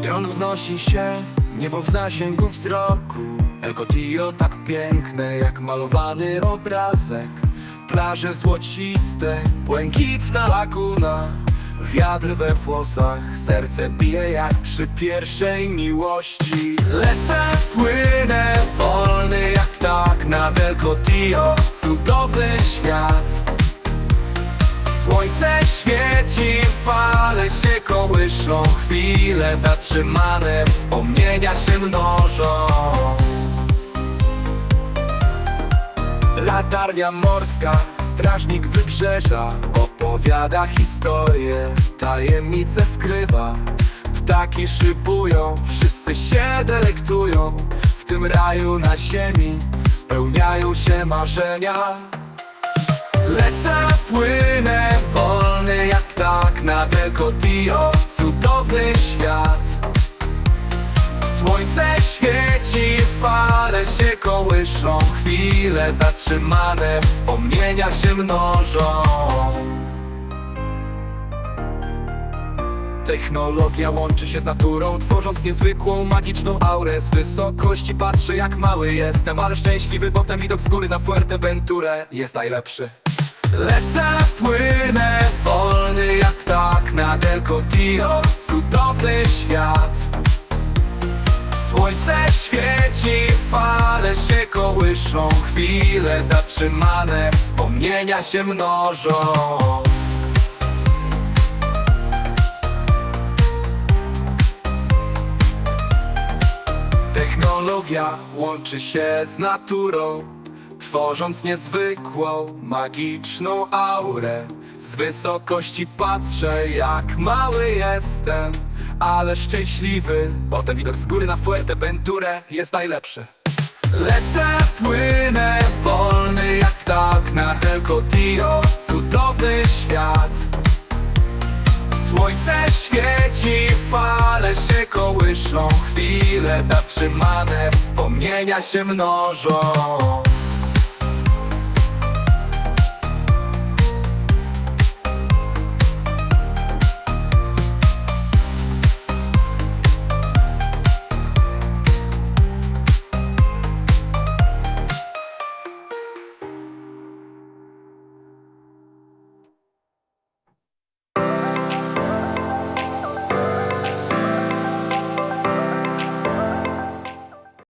Gdy wznosi się, niebo w zasięgu wzroku. El Cotillo tak piękne jak malowany obrazek. Plaże złociste, błękitna laguna. Wiatr we włosach, serce bije jak przy pierwszej miłości. Lecę, płynę, wolny jak tak nad El Cotillo Cudowny świat. Słońce świeci, fale się kołyszą Chwile zatrzymane, wspomnienia się mnożą. Latarnia morska, strażnik wybrzeża Opowiada historię, tajemnice skrywa. Ptaki szybują, wszyscy się delektują. W tym raju na ziemi spełniają się marzenia. Lecę, płynę, wolny jak tak na El Cotillo Cudowny świat świeci, fale się kołyszą Chwile zatrzymane, wspomnienia się mnożą. Technologia łączy się z naturą, tworząc niezwykłą, magiczną aurę. Z wysokości patrzę jak mały jestem, ale szczęśliwy Bo ten widok z góry na Fuerteventurę jest najlepszy. Lecę, płynę, wolny jak tak nad El Cotillo Cudowny świat Słońce świeci, fale się kołyszą Chwile zatrzymane, wspomnienia się mnożą. Technologia łączy się z naturą Tworząc niezwykłą, magiczną aurę Z wysokości patrzę jak mały jestem Ale szczęśliwy, bo ten widok z góry na Fuerteventurę jest najlepszy. Lecę, płynę, wolny jak tak na El Cotillo Cudowny świat. Słońce świeci, fale się kołyszą Chwile zatrzymane, wspomnienia się mnożą